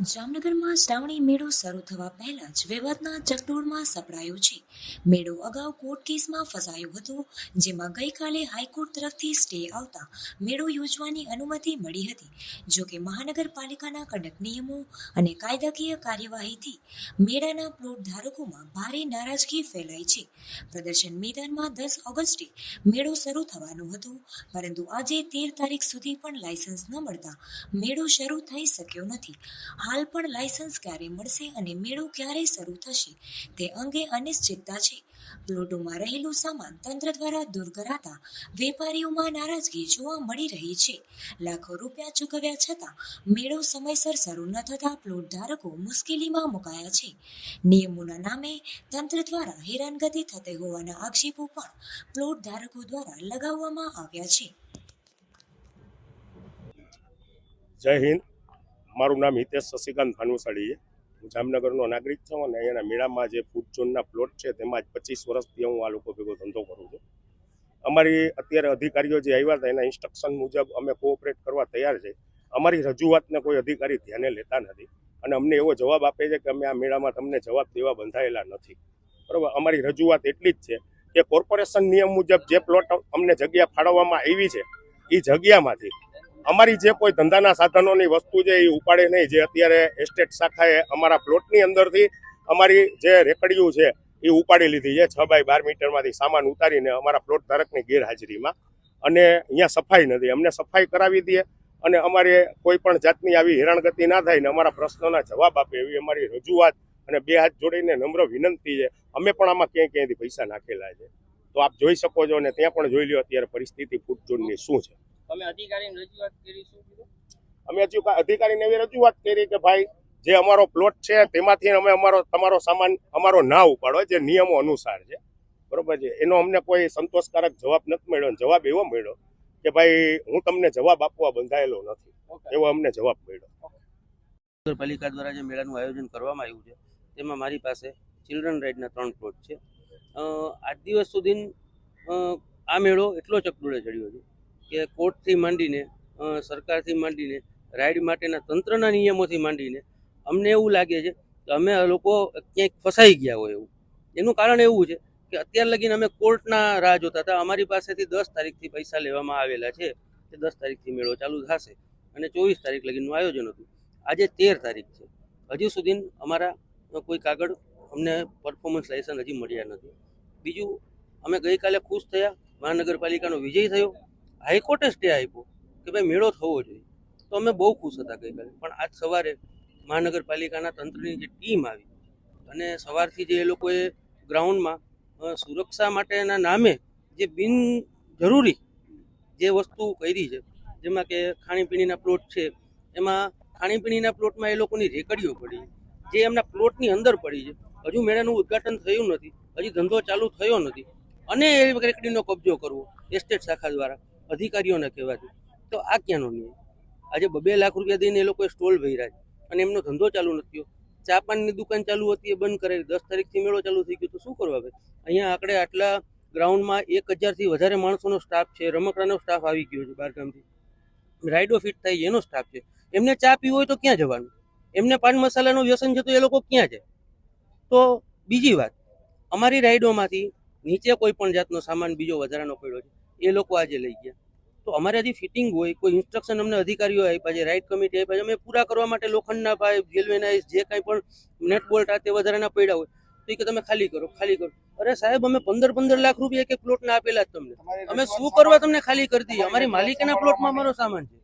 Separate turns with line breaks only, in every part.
જામનગરમાં શ્રાવણી મેળો શરૂ થવા પહેલા જ વિવાદના ચકડોળમાં સપડાયો છે. મેળો અગાઉ કોર્ટ કેસમાં ફસાયો હતો, જેમાં ગઈકાલે હાઈકોર્ટ તરફથી સ્ટે આવતા મેળો યોજવાની અનુમતિ મળી હતી. જો કે મહાનગરપાલિકાના કડક નિયમો અને કાયદાકીય કાર્યવાહીથી મેળાના પ્લોટ ધારકોમાં ભારે નારાજગી ફેલાઈ છે. પ્રદર્શન મેદાનમાં દસ ઓગસ્ટે મેળો શરૂ થવાનો હતો, પરંતુ આજે તેર તારીખ સુધી પણ લાયસન્સ ન મળતા મેળો શરૂ થઈ શક્યો નથી. હાલ પણ લાયસન્સ ક્યારે મળશે અને મેળો ક્યારે શરૂ થશે તે અંગે અનિશ્ચિતતા છે. પ્લોટોમાં રહેલું સામાન તંત્ર દ્વારા દૂર કરાતા વેપારીઓમાં નારાજગી જોવા મળી રહી છે. લાખો રૂપિયા ચૂકવ્યા છતાં મેળો સમયસર શરૂ ન થતા પ્લોટ ધારકો મુશ્કેલીમાં મુકાયા છે. નિયમોના નામે તંત્ર દ્વારા હેરાનગતિ થતી હોવાના આક્ષેપો પણ પ્લોટ ધારકો દ્વારા લગાવવામાં આવ્યા છે.
જય હિન્દ. મારું નામ હિતેશ શશિકાંત ભાનુશાળી છે. હું જામનગરનો નાગરિક છું અને અહીંયાના મેળામાં જે ફૂડ ઝોનના પ્લોટ છે તેમાં જ પચીસ વર્ષથી હું આ લોકો ભેગો ધંધો કરું છું. અમારી અત્યારે અધિકારીઓ જે આવ્યા હતા એના ઇન્સ્ટ્રક્શન મુજબ અમે કોઓપરેટ કરવા તૈયાર છે. અમારી રજૂઆતને કોઈ અધિકારી ધ્યાને લેતા નથી અને અમને એવો જવાબ આપે છે કે અમે આ મેળામાં તમને જવાબ દેવા બંધાયેલા નથી. બરાબર? અમારી રજૂઆત એટલી જ છે કે કોર્પોરેશન નિયમ મુજબ જે પ્લોટ અમને જગ્યા ફાળવવામાં આવી છે એ જગ્યામાંથી અમારી જે કોઈ ધંધાના સાધનોની વસ્તુ છે એ ઉપાડે નહીં, જે અત્યારે એસ્ટેટ શાખાએ અમારા પ્લોટની અંદરથી અમારી જે રેકડીઓ છે એ ઉપાડી લીધી છે, છ બાય બાર મીટરમાંથી સામાન ઉતારીને અમારા પ્લોટ ધારકની ગેરહાજરીમાં. અને અહીંયા સફાઈ નથી. અમને સફાઈ કરાવી દે અને અમારે કોઈ પણ જાતની આવી હેરાનગતિ ના થાય ને અમારા પ્રશ્નોના જવાબ આપે એવી અમારી રજૂઆત અને બે હાથ જોડીને નમ્ર વિનંતી છે. અમે પણ આમાં ક્યાંય ક્યાંયથી પૈસા નાખેલા છે. તો આપ જોઈ શકો છો અને ત્યાં પણ જોઈ લો અત્યારે પરિસ્થિતિ ફૂડ શું છે.
તમે અધિકારીને રજૂઆત કરી શું કીધું?
અમે હજુ અધિકારીને એવી રજૂઆત કરી કે ભાઈ જે અમારો પ્લોટ છે તેમાંથી અમે અમારો તમારો સામાન અમારો ના ઉપાડો જે નિયમો અનુસાર છે. બરોબર છે? એનો અમને કોઈ સંતોષકારક જવાબ નથી મળ્યો. જવાબ એવો મળ્યો કે ભાઈ હું તમને જવાબ આપવા બંધાયેલો નથી. એવો અમને જવાબ મળ્યો.
નગરપાલિકા દ્વારા જે મેળાનું આયોજન કરવામાં આવ્યું છે તેમાં મારી પાસે ચિલ્ડ્રન રાઇડના ત્રણ પ્લોટ છે. આજ દિવસ સુધી આ મેળો એટલો ચકડોળે ચડ્યો છે. કે કોર્ટથી માંડીને સરકારથી માંડીને રાઇડ માટેના તંત્રના નિયમોથી માંડીને, અમને એવું લાગે છે કે અમે લોકો ક્યાંક ફસાઈ ગયા હોય એવું. એનું કારણ એવું છે કે અત્યાર લગીને અમે કોર્ટના રાહ જોતા હતા. અમારી પાસેથી દસ તારીખથી પૈસા લેવામાં આવેલા છે. કે દસ તારીખથી મેળો ચાલુ થશે અને ચોવીસ તારીખ લગીનું આયોજન હતું. આજે તેર તારીખ છે. હજુ સુધી અમારા કોઈ કાગળ અમને પરફોર્મન્સ લાયસન્સ હજી મળ્યા નથી. બીજું, અમે ગઈકાલે ખુશ થયા. મહાનગરપાલિકાનો વિજય થયો. હાઈકોર્ટે સ્ટે આપ્યો કે ભાઈ મેળો થવો જોઈએ. તો અમે બહુ ખુશ હતા ગઈકાલે. પણ આજ સવારે મહાનગરપાલિકાના તંત્રની જે ટીમ આવી અને સવારથી જે એ લોકોએ ગ્રાઉન્ડમાં સુરક્ષા માટેના નામે જે બિન જરૂરી જે વસ્તુ કરી છે, જેમાં કે ખાણીપીણીના પ્લોટ છે, એમાં ખાણીપીણીના પ્લોટમાં એ લોકોની રેકડીઓ પડી, જે એમના પ્લોટની અંદર પડી છે. હજુ મેળાનું ઉદ્ઘાટન થયું નથી, હજી ધંધો ચાલુ થયો નથી. અને એ રેકડીનો કબજો કરવો, એસ્ટેટ શાખા દ્વારા. અધિકારીઓને કહેવાથી તો આ ક્યાંનો ન્યાય? આજે બબે લાખ રૂપિયા દઈને એ લોકોએ સ્ટોલ ભર્યા છે. અને એમનો ધંધો ચાલુ નથી ચા પાનની દુકાન ચાલુ હતી, એ બંધ કરાવી દસ તારીખથી મેળો ચાલુ થઈ ગયો. તો શું કરવા ભાઈ? અહીંયા આકડે આટલા ગ્રાઉન્ડમાં એક હજારથી વધારે માણસોનો સ્ટાફ છે. રમકડાનો સ્ટાફ આવી ગયો છે બહારગામથી રાઇડો ફિટ થાય એનો સ્ટાફ છે. એમને ચા પીવો હોય તો ક્યાં જવાનું? એમને પાન મસાલાનું વ્યસન છે તો એ લોકો ક્યાં જાય? તો બીજી વાત. અમારી રાઇડોમાંથી નીચે કોઈ પણ જાતનો સામાન બીજો વધારાનો પડ્યો છે. એ લોકો આજે લઈ ગયા. તો અમારે હજી ફિટિંગ હોય કોઈ ઇન્સ્ટ્રક્શન અમને અધિકારીઓ આપ્યા છે રાઇટ કમિટી આપ્યા છે અમે પૂરા કરવા માટે લોખંડના પાઇપ ગેલ્વેનાઇઝ જે કાંઈ પણ નેટ બોલ્ટ આ તે વધારાના પડ્યા હોય તો એ કે તમે ખાલી કરો ખાલી કરો. અરે સાહેબ અમે પંદર પંદર લાખ રૂપિયા એક એક પ્લોટના આપેલા જ તમને. અમે શું કરવા તમને ખાલી કરી દઈએ અમારી માલિકીના પ્લોટમાં અમારો સામાન છે.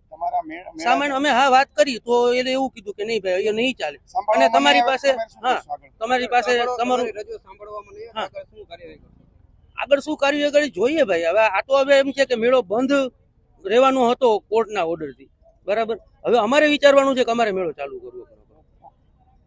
સામાન અમે હા વાત કરી તો એને એવું કીધું કે નહીં ભાઈ એ નહીં ચાલે. અને તમારી પાસે હા તમારી પાસે તમારું હા. આગળ શું કાર્ય કરી જોઈએ ભાઈ? હવે આ તો હવે એમ છે કે મેળો બંધ રહેવાનો હતો કોર્ટના ઓર્ડરથી બરાબર? હવે અમારે વિચારવાનું છે કે અમારે મેળો ચાલુ કરવો